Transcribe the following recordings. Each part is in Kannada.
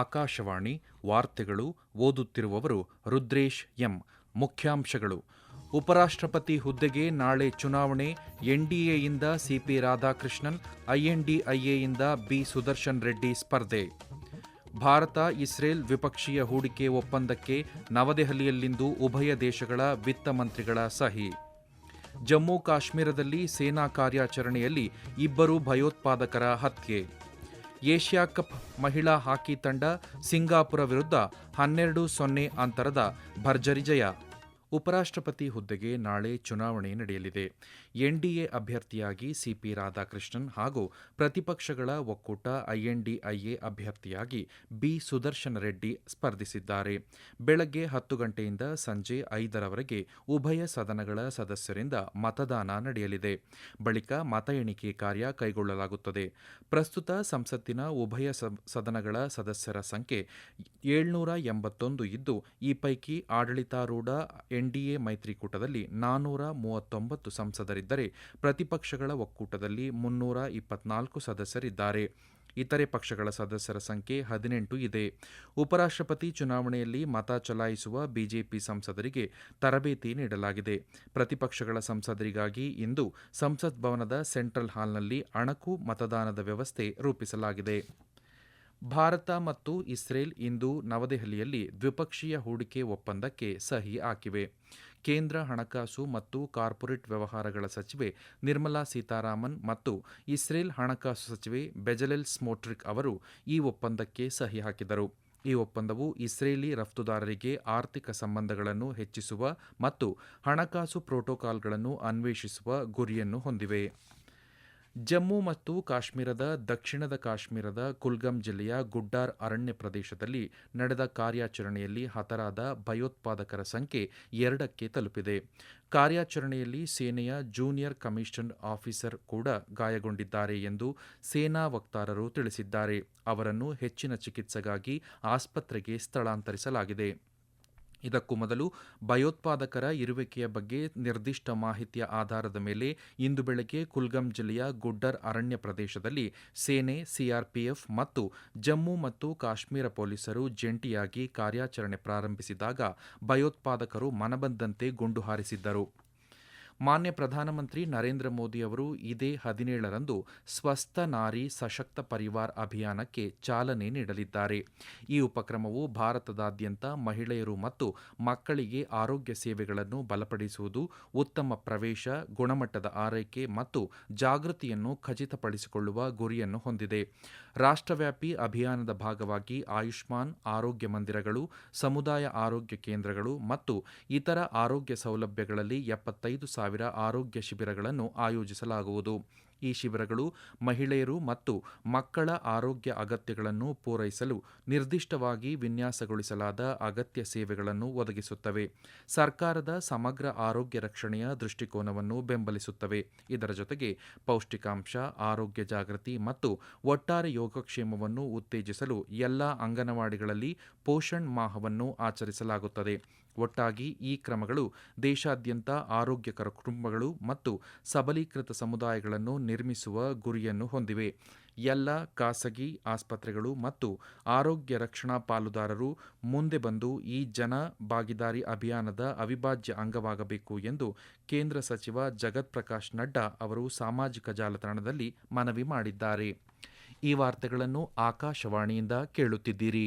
ಆಕಾಶವಾಣಿ ವಾರ್ತೆಗಳು ಓದುತ್ತಿರುವವರು ರುದ್ರೇಶ್ ಎಂ. ಮುಖ್ಯಾಂಶಗಳು. ಉಪರಾಷ್ಟ್ರಪತಿ ಹುದ್ದೆಗೆ ನಾಳೆ ಚುನಾವಣೆ, ಎನ್ಡಿಎಯಿಂದ ಸಿಪಿ ರಾಧಾಕೃಷ್ಣನ್ ಐಎನ್ಡಿಐಎಯಿಂದ ಬಿ ಸುದರ್ಶನ್ ರೆಡ್ಡಿ ಸ್ಪರ್ಧೆ. ಭಾರತ, ಇಸ್ರೇಲ್ ದ್ವಿಪಕ್ಷೀಯ ಹೂಡಿಕೆ ಒಪ್ಪಂದಕ್ಕೆ ನವದೆಹಲಿಯಲ್ಲಿಂದು ಉಭಯ ದೇಶಗಳ ವಿತ್ತ ಮಂತ್ರಿಗಳ ಸಹಿ. ಜಮ್ಮು ಕಾಶ್ಮೀರದಲ್ಲಿ ಸೇನಾ ಕಾರ್ಯಾಚರಣೆಯಲ್ಲಿ ಇಬ್ಬರು ಭಯೋತ್ಪಾದಕರ ಹತ್ಯೆ. ಏಷ್ಯಾ ಕಪ್ ಮಹಿಳಾ ಹಾಕಿ ತಂಡ ಸಿಂಗಾಪುರ ವಿರುದ್ಧ ಹನ್ನೆರಡು ಸೊನ್ನೆ ಅಂತರದ ಭರ್ಜರಿ ಜಯ. ಉಪರಾಷ್ಟ್ರಪತಿ ಹುದ್ದೆಗೆ ನಾಳೆ ಚುನಾವಣೆ ನಡೆಯಲಿದೆ. ಎನ್ಡಿಎ ಅಭ್ಯರ್ಥಿಯಾಗಿ ಸಿಪಿ ರಾಧಾಕೃಷ್ಣನ್ ಹಾಗೂ ಪ್ರತಿಪಕ್ಷಗಳ ಒಕ್ಕೂಟ ಐಎನ್ಡಿಐಎ ಅಭ್ಯರ್ಥಿಯಾಗಿ ಬಿ ಸುದರ್ಶನ ರೆಡ್ಡಿ ಸ್ಪರ್ಧಿಸಿದ್ದಾರೆ. ಬೆಳಗ್ಗೆ ಹತ್ತು ಗಂಟೆಯಿಂದ ಸಂಜೆ ಐದರವರೆಗೆ ಉಭಯ ಸದನಗಳ ಸದಸ್ಯರಿಂದ ಮತದಾನ ನಡೆಯಲಿದೆ. ಬಳಿಕ ಮತ ಎಣಿಕೆ ಕಾರ್ಯ ಕೈಗೊಳ್ಳಲಾಗುತ್ತದೆ. ಪ್ರಸ್ತುತ ಸಂಸತ್ತಿನ ಉಭಯ ಸದನಗಳ ಸದಸ್ಯರ ಸಂಖ್ಯೆ ಏಳ್ನೂರ ಎಂಬತ್ತೊಂದು ಇದ್ದು, ಈ ಪೈಕಿ ಆಡಳಿತಾರೂಢ ಎನ್ಡಿಎ ಮೈತ್ರಿಕೂಟದಲ್ಲಿ ನಾನೂರ ಮೂವತ್ತೊಂಬತ್ತು ಸಂಸದರಿದ್ದರೆ ಪ್ರತಿಪಕ್ಷಗಳ ಒಕ್ಕೂಟದಲ್ಲಿ ಮುನ್ನೂರ ಇಪ್ಪತ್ನಾಲ್ಕು ಸದಸ್ಯರಿದ್ದಾರೆ. ಇತರೆ ಪಕ್ಷಗಳ ಸದಸ್ಯರ ಸಂಖ್ಯೆ ಹದಿನೆಂಟು ಇದೆ. ಉಪರಾಷ್ಟ್ರಪತಿ ಚುನಾವಣೆಯಲ್ಲಿ ಮತ ಚಲಾಯಿಸುವ ಬಿಜೆಪಿ ಸಂಸದರಿಗೆ ತರಬೇತಿ ನೀಡಲಾಗಿದೆ. ಪ್ರತಿಪಕ್ಷಗಳ ಸಂಸದರಿಗಾಗಿ ಇಂದು ಸಂಸತ್ ಭವನದ ಸೆಂಟ್ರಲ್ ಹಾಲ್ನಲ್ಲಿ ಅಣಕು ಮತದಾನದ ವ್ಯವಸ್ಥೆ ರೂಪಿಸಲಾಗಿದೆ. ಭಾರತ ಮತ್ತು ಇಸ್ರೇಲ್ ಇಂದು ನವದೆಹಲಿಯಲ್ಲಿ ದ್ವಿಪಕ್ಷೀಯ ಹೂಡಿಕೆ ಒಪ್ಪಂದಕ್ಕೆ ಸಹಿ ಹಾಕಿವೆ. ಕೇಂದ್ರ ಹಣಕಾಸು ಮತ್ತು ಕಾರ್ಪೊರೇಟ್ ವ್ಯವಹಾರಗಳ ಸಚಿವೆ ನಿರ್ಮಲಾ ಸೀತಾರಾಮನ್ ಮತ್ತು ಇಸ್ರೇಲ್ ಹಣಕಾಸು ಸಚಿವೆ ಬೆಜಲೆಲ್ ಸ್ಮೋಟ್ರಿಕ್ ಅವರು ಈ ಒಪ್ಪಂದಕ್ಕೆ ಸಹಿ ಹಾಕಿದರು. ಈ ಒಪ್ಪಂದವು ಇಸ್ರೇಲಿ ರಫ್ತುದಾರರಿಗೆ ಆರ್ಥಿಕ ಸಂಬಂಧಗಳನ್ನು ಹೆಚ್ಚಿಸುವ ಮತ್ತು ಹಣಕಾಸು ಪ್ರೋಟೋಕಾಲ್ಗಳನ್ನು ಅನ್ವೇಷಿಸುವ ಗುರಿಯನ್ನು ಹೊಂದಿವೆ. ಜಮ್ಮು ಮತ್ತು ಕಾಶ್ಮೀರದ, ದಕ್ಷಿಣದ ಕಾಶ್ಮೀರದ ಕುಲ್ಗಂ ಜಿಲ್ಲೆಯ ಗುಡ್ಡಾರ್ ಅರಣ್ಯ ಪ್ರದೇಶದಲ್ಲಿ ನಡೆದ ಕಾರ್ಯಾಚರಣೆಯಲ್ಲಿ ಹತರಾದ ಭಯೋತ್ಪಾದಕರ ಸಂಖ್ಯೆ ಎರಡಕ್ಕೆ ತಲುಪಿದೆ. ಕಾರ್ಯಾಚರಣೆಯಲ್ಲಿ ಸೇನೆಯ ಜೂನಿಯರ್ ಕಮಿಷನ್ ಆಫೀಸರ್ ಕೂಡ ಗಾಯಗೊಂಡಿದ್ದಾರೆ ಎಂದು ಸೇನಾ ವಕ್ತಾರರು ತಿಳಿಸಿದ್ದಾರೆ. ಅವರನ್ನು ಹೆಚ್ಚಿನ ಚಿಕಿತ್ಸೆಗಾಗಿ ಆಸ್ಪತ್ರೆಗೆ ಸ್ಥಳಾಂತರಿಸಲಾಗಿದೆ. ಇದಕ್ಕೂ ಮೊದಲು ಭಯೋತ್ಪಾದಕರ ಇರುವಿಕೆಯ ಬಗ್ಗೆ ನಿರ್ದಿಷ್ಟ ಮಾಹಿತಿಯ ಆಧಾರದ ಮೇಲೆ ಇಂದು ಬೆಳಗ್ಗೆ ಕುಲ್ಗಂ ಜಿಲ್ಲೆಯ ಗುಡ್ಡರ್ ಅರಣ್ಯ ಪ್ರದೇಶದಲ್ಲಿ ಸೇನೆ, ಸಿಆರ್ಪಿಎಫ್ ಮತ್ತು ಜಮ್ಮು ಮತ್ತು ಕಾಶ್ಮೀರ ಪೊಲೀಸರು ಜಂಟಿಯಾಗಿ ಕಾರ್ಯಾಚರಣೆ ಪ್ರಾರಂಭಿಸಿದಾಗ ಭಯೋತ್ಪಾದಕರು ಮನಬಂದಂತೆ ಗುಂಡು ಹಾರಿಸಿದ್ದರು. ಮಾನ್ಯ ಪ್ರಧಾನಮಂತ್ರಿ ನರೇಂದ್ರ ಮೋದಿ ಅವರು ಇದೇ ಹದಿನೇಳರಂದು ಸ್ವಸ್ಥ ನಾರಿ ಸಶಕ್ತ ಪರಿವಾರ್ ಅಭಿಯಾನಕ್ಕೆ ಚಾಲನೆ ನೀಡಲಿದ್ದಾರೆ. ಈ ಉಪಕ್ರಮವು ಭಾರತದಾದ್ಯಂತ ಮಹಿಳೆಯರು ಮತ್ತು ಮಕ್ಕಳಿಗೆ ಆರೋಗ್ಯ ಸೇವೆಗಳನ್ನು ಬಲಪಡಿಸುವುದು, ಉತ್ತಮ ಪ್ರವೇಶ, ಗುಣಮಟ್ಟದ ಆರೈಕೆ ಮತ್ತು ಜಾಗೃತಿಯನ್ನು ಖಚಿತಪಡಿಸಿಕೊಳ್ಳುವ ಗುರಿಯನ್ನು ಹೊಂದಿದೆ. ರಾಷ್ಟ್ರವ್ಯಾಪಿ ಅಭಿಯಾನದ ಭಾಗವಾಗಿ ಆಯುಷ್ಮಾನ್ ಆರೋಗ್ಯ ಮಂದಿರಗಳು, ಸಮುದಾಯ ಆರೋಗ್ಯ ಕೇಂದ್ರಗಳು ಮತ್ತು ಇತರ ಆರೋಗ್ಯ ಸೌಲಭ್ಯಗಳಲ್ಲಿ ಎಪ್ಪತ್ತೈದು ಸಾವಿರ ಆರೋಗ್ಯ ಶಿಬಿರಗಳನ್ನು ಆಯೋಜಿಸಲಾಗುವುದು. ಈ ಶಿಬಿರಗಳು ಮಹಿಳೆಯರು ಮತ್ತು ಮಕ್ಕಳ ಆರೋಗ್ಯ ಅಗತ್ಯಗಳನ್ನು ಪೂರೈಸಲು ನಿರ್ದಿಷ್ಟವಾಗಿ ವಿನ್ಯಾಸಗೊಳಿಸಲಾದ ಅಗತ್ಯ ಸೇವೆಗಳನ್ನು ಒದಗಿಸುತ್ತವೆ. ಸರ್ಕಾರದ ಸಮಗ್ರ ಆರೋಗ್ಯ ರಕ್ಷಣೆಯ ದೃಷ್ಟಿಕೋನವನ್ನು ಬೆಂಬಲಿಸುತ್ತವೆ. ಇದರ ಜೊತೆಗೆ ಪೌಷ್ಟಿಕಾಂಶ, ಆರೋಗ್ಯ ಜಾಗೃತಿ ಮತ್ತು ಒಟ್ಟಾರೆ ಯೋಗಕ್ಷೇಮವನ್ನು ಉತ್ತೇಜಿಸಲು ಎಲ್ಲ ಅಂಗನವಾಡಿಗಳಲ್ಲಿ ಪೋಷಣ್ ಮಾಹವನ್ನು ಆಚರಿಸಲಾಗುತ್ತದೆ. ಒಟ್ಟಾಗಿ ಈ ಕ್ರಮಗಳು ದೇಶಾದ್ಯಂತ ಆರೋಗ್ಯಕರ ಕುಟುಂಬಗಳು ಮತ್ತು ಸಬಲೀಕೃತ ಸಮುದಾಯಗಳನ್ನು ನಿರ್ಮಿಸುವ ಗುರಿಯನ್ನು ಹೊಂದಿವೆ. ಎಲ್ಲ ಖಾಸಗಿ ಆಸ್ಪತ್ರೆಗಳು ಮತ್ತು ಆರೋಗ್ಯ ರಕ್ಷಣಾ ಪಾಲುದಾರರು ಮುಂದೆ ಬಂದು ಈ ಜನ ಭಾಗಿದಾರಿ ಅಭಿಯಾನದ ಅವಿಭಾಜ್ಯ ಅಂಗವಾಗಬೇಕು ಎಂದು ಕೇಂದ್ರ ಸಚಿವ ಜಗತ್ ಪ್ರಕಾಶ್ ನಡ್ಡಾ ಅವರು ಸಾಮಾಜಿಕ ಜಾಲತಾಣದಲ್ಲಿ ಮನವಿ ಮಾಡಿದ್ದಾರೆ. ಈ ವಾರ್ತೆಗಳನ್ನು ಆಕಾಶವಾಣಿಯಿಂದ ಕೇಳುತ್ತಿದ್ದೀರಿ.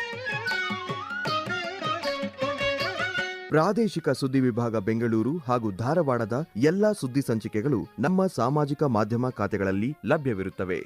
ಪ್ರಾದೇಶಿಕ ಸುದ್ದಿ ವಿಭಾಗ ಬೆಂಗಳೂರು ಹಾಗೂ ಧಾರವಾಡದ ಎಲ್ಲಾ ಸುದ್ದಿ ಸಂಚಿಕೆಗಳು ನಮ್ಮ ಸಾಮಾಜಿಕ ಮಾಧ್ಯಮ ಖಾತೆಗಳಲ್ಲಿ ಲಭ್ಯವಿರುತ್ತವೆ.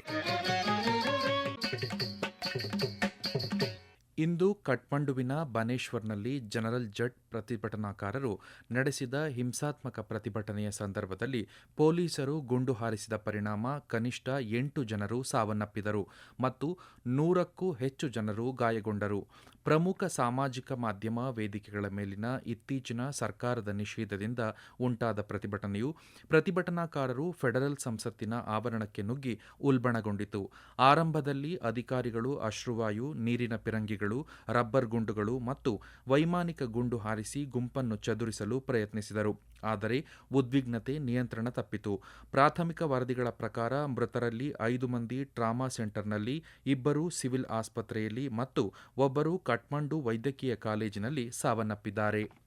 ಇಂದು ಕಠ್ಮಂಡುವಿನ ಬನೇಶ್ವರ್ನಲ್ಲಿ ಜನರಲ್ ಜಟ್ ಪ್ರತಿಭಟನಾಕಾರರು ನಡೆಸಿದ ಹಿಂಸಾತ್ಮಕ ಪ್ರತಿಭಟನೆಯ ಸಂದರ್ಭದಲ್ಲಿ ಪೊಲೀಸರು ಗುಂಡು ಹಾರಿಸಿದ ಪರಿಣಾಮ ಕನಿಷ್ಠ ಎಂಟು ಜನರು ಸಾವನ್ನಪ್ಪಿದರು ಮತ್ತು ನೂರಕ್ಕೂ ಹೆಚ್ಚು ಜನರು ಗಾಯಗೊಂಡರು. ಪ್ರಮುಖ ಸಾಮಾಜಿಕ ಮಾಧ್ಯಮ ವೇದಿಕೆಗಳ ಮೇಲಿನ ಇತ್ತೀಚಿನ ಸರ್ಕಾರದ ನಿಷೇಧದಿಂದ ಉಂಟಾದ ಪ್ರತಿಭಟನೆಯು ಪ್ರತಿಭಟನಾಕಾರರು ಫೆಡರಲ್ ಸಂಸತ್ತಿನ ಆವರಣಕ್ಕೆ ನುಗ್ಗಿ ಉಲ್ಬಣಗೊಂಡಿತು. ಆರಂಭದಲ್ಲಿ ಅಧಿಕಾರಿಗಳು, ಅಶ್ರುವಾಯು, ನೀರಿನ ಪಿರಂಗಿಗಳು, ರಬ್ಬರ್ ಗುಂಡುಗಳು ಮತ್ತು ವೈಮಾನಿಕ ಗುಂಡು ಹಾರಿಸಿ ಗುಂಪನ್ನು ಚದುರಿಸಲು ಪ್ರಯತ್ನಿಸಿದರು. ಆದರೆ ಉದ್ವಿಗ್ನತೆ ನಿಯಂತ್ರಣ ತಪ್ಪಿತು. ಪ್ರಾಥಮಿಕ ವರದಿಗಳ ಪ್ರಕಾರ ಮೃತರಲ್ಲಿ ಐದು ಮಂದಿ ಟ್ರಾಮಾ ಸೆಂಟರ್ನಲ್ಲಿ, ಇಬ್ಬರು ಸಿವಿಲ್ ಆಸ್ಪತ್ರೆಯಲ್ಲಿ ಮತ್ತು ಒಬ್ಬರು ಕಠ್ಮಂಡು ವೈದ್ಯಕೀಯ ಕಾಲೇಜಿನಲ್ಲಿ ಸಾವನ್ನಪ್ಪಿದ್ದಾರೆ.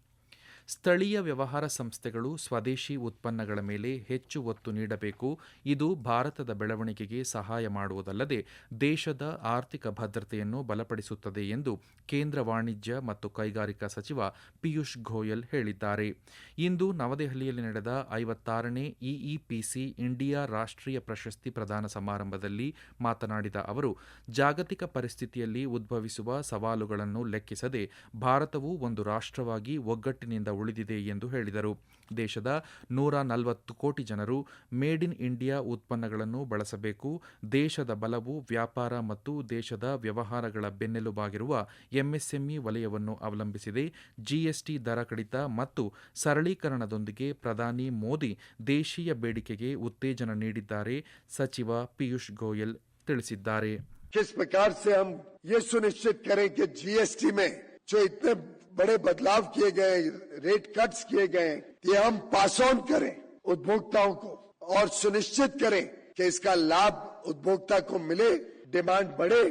ಸ್ಥಳೀಯ ವ್ಯವಹಾರ ಸಂಸ್ಥೆಗಳು ಸ್ವದೇಶಿ ಉತ್ಪನ್ನಗಳ ಮೇಲೆ ಹೆಚ್ಚು ಒತ್ತು ನೀಡಬೇಕು. ಇದು ಭಾರತದ ಬೆಳವಣಿಗೆಗೆ ಸಹಾಯ ಮಾಡುವುದಲ್ಲದೆ ದೇಶದ ಆರ್ಥಿಕ ಭದ್ರತೆಯನ್ನು ಬಲಪಡಿಸುತ್ತದೆ ಎಂದು ಕೇಂದ್ರ ವಾಣಿಜ್ಯ ಮತ್ತು ಕೈಗಾರಿಕಾ ಸಚಿವ ಪಿಯೂಷ್ ಗೋಯಲ್ ಹೇಳಿದ್ದಾರೆ. ಇಂದು ನವದೆಹಲಿಯಲ್ಲಿ ನಡೆದ ಐವತ್ತಾರನೇ ಇಇಪಿಸಿ ಇಂಡಿಯಾ ರಾಷ್ಟ್ರೀಯ ಪ್ರಶಸ್ತಿ ಪ್ರದಾನ ಸಮಾರಂಭದಲ್ಲಿ ಮಾತನಾಡಿದ ಅವರು, ಜಾಗತಿಕ ಪರಿಸ್ಥಿತಿಯಲ್ಲಿ ಉದ್ಭವಿಸುವ ಸವಾಲುಗಳನ್ನು ಲೆಕ್ಕಿಸದೆ ಭಾರತವು ಒಂದು ರಾಷ್ಟ್ರವಾಗಿ ಒಗ್ಗಟ್ಟಿನಿಂದ ಉಳಿದಿದೆ ಎಂದು ಹೇಳಿದರು ದೇಶದ ನೂರ ನಲವತ್ತು ಕೋಟಿ ಜನರು ಮೇಡ್ ಇನ್ ಇಂಡಿಯಾ ಉತ್ಪನ್ನಗಳನ್ನು ಬಳಸಬೇಕು ದೇಶದ ಬಲವು ವ್ಯಾಪಾರ ಮತ್ತು ದೇಶದ ವ್ಯವಹಾರಗಳ ಬೆನ್ನೆಲುಬಾಗಿರುವ ಎಂಎಸ್ಎಂಇ ವಲಯವನ್ನು ಅವಲಂಬಿಸಿದೆ ಜಿಎಸ್ಟಿ ದರ ಕಡಿತ ಮತ್ತು ಸರಳೀಕರಣದೊಂದಿಗೆ ಪ್ರಧಾನಿ ಮೋದಿ ದೇಶೀಯ ಬೇಡಿಕೆಗೆ ಉತ್ತೇಜನ ನೀಡಿದ್ದಾರೆ ಸಚಿವ ಪಿಯೂಷ್ ಗೋಯಲ್ ತಿಳಿಸಿದ್ದಾರೆ किस प्रकार से हम ये सुनिश्चित करें कि जीएसटी में जो इतने बड़े बदलाव किए गए रेट कट्स किए गए, ये हम पास ऑन करें उपभोक्ताओं को और सुनिश्चित करें कि इसका लाभ उपभोक्ता को मिले डिमांड बढ़े,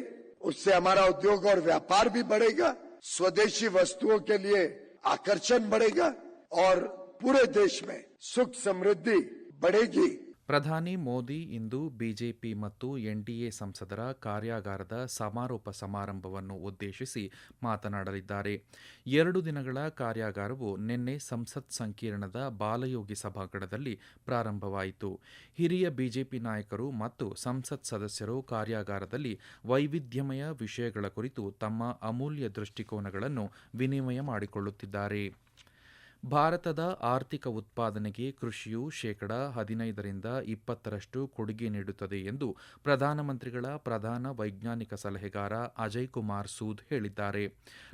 उससे हमारा उद्योग और व्यापार भी बढ़ेगा, स्वदेशी वस्तुओं के लिए आकर्षण बढ़ेगा और पूरे देश में सुख समृद्धि बढ़ेगी। ಪ್ರಧಾನಿ ಮೋದಿ ಇಂದು ಬಿಜೆಪಿ ಮತ್ತು ಎನ್ಡಿಎ ಸಂಸದರ ಕಾರ್ಯಾಗಾರದ ಸಮಾರೋಪ ಸಮಾರಂಭವನ್ನು ಉದ್ದೇಶಿಸಿ ಮಾತನಾಡಲಿದ್ದಾರೆ. ಎರಡು ದಿನಗಳ ಕಾರ್ಯಾಗಾರವು ನಿನ್ನೆ ಸಂಸತ್ ಸಂಕೀರ್ಣದ ಬಾಲಯೋಗಿ ಸಭಾಂಗಣದಲ್ಲಿ ಪ್ರಾರಂಭವಾಯಿತು. ಹಿರಿಯ ಬಿಜೆಪಿ ನಾಯಕರು ಮತ್ತು ಸಂಸತ್ ಸದಸ್ಯರು ಕಾರ್ಯಾಗಾರದಲ್ಲಿ ವೈವಿಧ್ಯಮಯ ವಿಷಯಗಳ ಕುರಿತು ತಮ್ಮ ಅಮೂಲ್ಯ ದೃಷ್ಟಿಕೋನಗಳನ್ನು ವಿನಿಮಯ ಮಾಡಿಕೊಳ್ಳುತ್ತಿದ್ದಾರೆ. ಭಾರತದ ಆರ್ಥಿಕ ಉತ್ಪಾದನೆಗೆ ಕೃಷಿಯು ಶೇಕಡ ಹದಿನೈದರಿಂದ ಇಪ್ಪತ್ತರಷ್ಟು ಕೊಡುಗೆ ನೀಡುತ್ತದೆ ಎಂದು ಪ್ರಧಾನಮಂತ್ರಿಗಳ ಪ್ರಧಾನ ವೈಜ್ಞಾನಿಕ ಸಲಹೆಗಾರ ಅಜಯ್ ಕುಮಾರ್ ಸೂದ್ ಹೇಳಿದ್ದಾರೆ.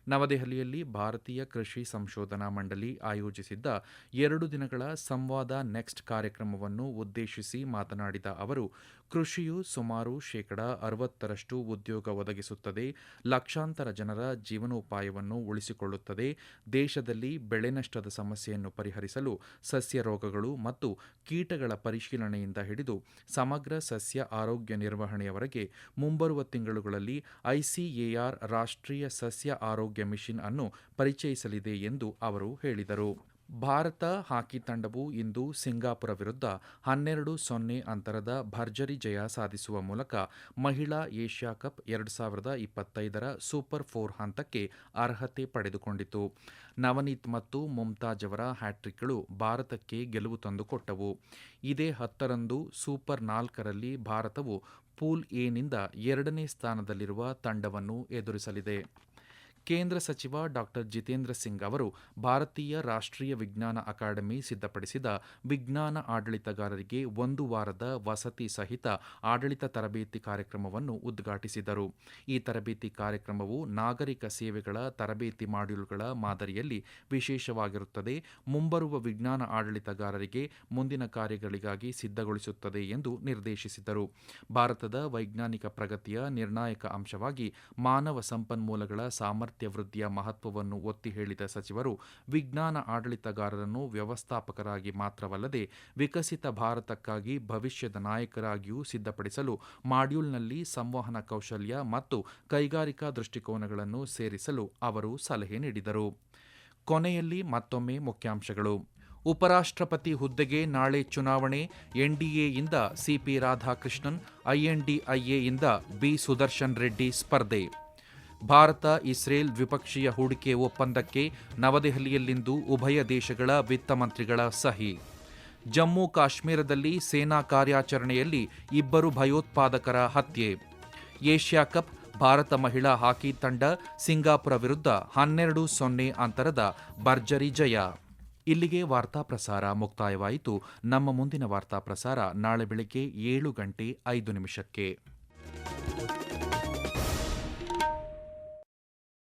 ನವದೆಹಲಿಯಲ್ಲಿ ಭಾರತೀಯ ಕೃಷಿ ಸಂಶೋಧನಾ ಮಂಡಳಿ ಆಯೋಜಿಸಿದ್ದ ಎರಡು ದಿನಗಳ ಸಂವಾದ ನೆಕ್ಸ್ಟ್ ಕಾರ್ಯಕ್ರಮವನ್ನು ಉದ್ದೇಶಿಸಿ ಮಾತನಾಡಿದ ಅವರು, ಕೃಷಿಯು ಸುಮಾರು ಶೇಕಡ ಅರವತ್ತರಷ್ಟು ಉದ್ಯೋಗ ಒದಗಿಸುತ್ತದೆ, ಲಕ್ಷಾಂತರ ಜನರ ಜೀವನೋಪಾಯವನ್ನು ಉಳಿಸಿಕೊಳ್ಳುತ್ತದೆ, ದೇಶದಲ್ಲಿ ಬೆಳೆ ನಷ್ಟದ ಸಮಸ್ಯೆಯನ್ನು ಪರಿಹರಿಸಲು ಸಸ್ಯ ರೋಗಗಳು ಮತ್ತು ಕೀಟಗಳ ಪರಿಶೀಲನೆಯಿಂದ ಹಿಡಿದು ಸಮಗ್ರ ಸಸ್ಯ ಆರೋಗ್ಯ ನಿರ್ವಹಣೆಯವರೆಗೆ ಮುಂಬರುವ ತಿಂಗಳುಗಳಲ್ಲಿ ಐಸಿಎಆರ್ ರಾಷ್ಟ್ರೀಯ ಸಸ್ಯ ಆರೋಗ್ಯ ಮಿಷನ್ ಅನ್ನು ಪರಿಚಯಿಸಲಿದೆ ಎಂದು ಅವರು ಹೇಳಿದರು. ಭಾರತ ಹಾಕಿ ತಂಡವು ಇಂದು ಸಿಂಗಾಪುರ ವಿರುದ್ಧ ಹನ್ನೆರಡು ಸೊನ್ನೆ ಅಂತರದ ಭರ್ಜರಿ ಜಯ ಸಾಧಿಸುವ ಮೂಲಕ ಮಹಿಳಾ ಏಷ್ಯಾ ಕಪ್ ಎರಡು ಸಾವಿರದ ಇಪ್ಪತ್ತೈದರ ಸೂಪರ್ ಫೋರ್ ಹಂತಕ್ಕೆ ಅರ್ಹತೆ ಪಡೆದುಕೊಂಡಿತು. ನವನೀತ್ ಮತ್ತು ಮುಮ್ತಾಜ್ ಅವರ ಹ್ಯಾಟ್ರಿಕ್ಗಳು ಭಾರತಕ್ಕೆ ಗೆಲುವು ತಂದುಕೊಟ್ಟವು ಇದೇ ಹತ್ತರಂದು ಸೂಪರ್ ನಾಲ್ಕರಲ್ಲಿ ಭಾರತವು ಪೂಲ್ ಎನಿಂದ ಎರಡನೇ ಸ್ಥಾನದಲ್ಲಿರುವ ತಂಡವನ್ನು ಎದುರಿಸಲಿದೆ. ಕೇಂದ್ರ ಸಚಿವ ಡಾಕ್ಟರ್ ಜಿತೇಂದ್ರ ಸಿಂಗ್ ಅವರು ಭಾರತೀಯ ರಾಷ್ಟ್ರೀಯ ವಿಜ್ಞಾನ ಅಕಾಡೆಮಿ ಸಿದ್ಧಪಡಿಸಿದ ವಿಜ್ಞಾನ ಆಡಳಿತಗಾರರಿಗೆ ಒಂದು ವಾರದ ವಸತಿ ಸಹಿತ ಆಡಳಿತ ತರಬೇತಿ ಕಾರ್ಯಕ್ರಮವನ್ನು ಉದ್ಘಾಟಿಸಿದರು. ಈ ತರಬೇತಿ ಕಾರ್ಯಕ್ರಮವು ನಾಗರಿಕ ಸೇವೆಗಳ ತರಬೇತಿ ಮಾಡ್ಯೂಲ್ಗಳ ಮಾದರಿಯಲ್ಲಿ ವಿಶೇಷವಾಗಿರುತ್ತದೆ. ಮುಂಬರುವ ವಿಜ್ಞಾನ ಆಡಳಿತಗಾರರಿಗೆ ಮುಂದಿನ ಕಾರ್ಯಗಳಿಗಾಗಿ ಸಿದ್ಧಗೊಳಿಸುತ್ತದೆ ಎಂದು ನಿರ್ದೇಶಿಸಿದರು. ಭಾರತದ ವೈಜ್ಞಾನಿಕ ಪ್ರಗತಿಯ ನಿರ್ಣಾಯಕ ಅಂಶವಾಗಿ ಮಾನವ ಸಂಪನ್ಮೂಲಗಳ ಸಾಮರ್ಥ್ಯ ವೃದ್ಧಿಯ ಮಹತ್ವವನ್ನು ಒತ್ತಿ ಹೇಳಿದ ಸಚಿವರು, ವಿಜ್ಞಾನ ಆಡಳಿತಗಾರರನ್ನು ವ್ಯವಸ್ಥಾಪಕರಾಗಿ ಮಾತ್ರವಲ್ಲದೆ ವಿಕಸಿತ ಭಾರತಕ್ಕಾಗಿ ಭವಿಷ್ಯದ ನಾಯಕರಾಗಿಯೂ ಸಿದ್ಧಪಡಿಸಲು ಮಾಡ್ಯೂಲ್ನಲ್ಲಿ ಸಂವಹನ ಕೌಶಲ್ಯ ಮತ್ತು ಕೈಗಾರಿಕಾ ದೃಷ್ಟಿಕೋನಗಳನ್ನು ಸೇರಿಸಲು ಅವರು ಸಲಹೆ ನೀಡಿದರು. ಕೊನೆಯಲ್ಲಿ ಮತ್ತೊಮ್ಮೆ ಮುಖ್ಯಾಂಶಗಳು. ಉಪರಾಷ್ಟ್ರಪತಿ ಹುದ್ದೆಗೆ ನಾಳೆ ಚುನಾವಣೆ, ಎನ್ಡಿಎಯಿಂದ ಸಿಪಿ ರಾಧಾಕೃಷ್ಣನ್ ಐಎನ್ಡಿಐಎಯಿಂದ ಬಿ ಸುದರ್ಶನ್ ರೆಡ್ಡಿ ಸ್ಪರ್ಧೆ. ಭಾರತ, ಇಸ್ರೇಲ್ ದ್ವಿಪಕ್ಷೀಯ ಹೂಡಿಕೆ ಒಪ್ಪಂದಕ್ಕೆ ನವದೆಹಲಿಯಲ್ಲಿಂದು ಉಭಯ ದೇಶಗಳ ವಿತ್ತ ಮಂತ್ರಿಗಳ ಸಹಿ. ಜಮ್ಮು ಕಾಶ್ಮೀರದಲ್ಲಿ ಸೇನಾ ಕಾರ್ಯಾಚರಣೆಯಲ್ಲಿ ಇಬ್ಬರು ಭಯೋತ್ಪಾದಕರ ಹತ್ಯೆ. ಏಷ್ಯಾ ಕಪ್, ಭಾರತ ಮಹಿಳಾ ಹಾಕಿ ತಂಡ, ಸಿಂಗಾಪುರ ವಿರುದ್ಧ ಹನ್ನೆರಡು ಸೊನ್ನೆ ಅಂತರದ ಭರ್ಜರಿ ಜಯ. ಇಲ್ಲಿಗೆ ವಾರ್ತಾ ಪ್ರಸಾರ ಮುಕ್ತಾಯವಾಯಿತು. ನಮ್ಮ ಮುಂದಿನ ವಾರ್ತಾ ಪ್ರಸಾರ ನಾಳೆ ಬೆಳಗ್ಗೆ ಏಳು ಗಂಟೆ ಐದು ನಿಮಿಷಕ್ಕೆ.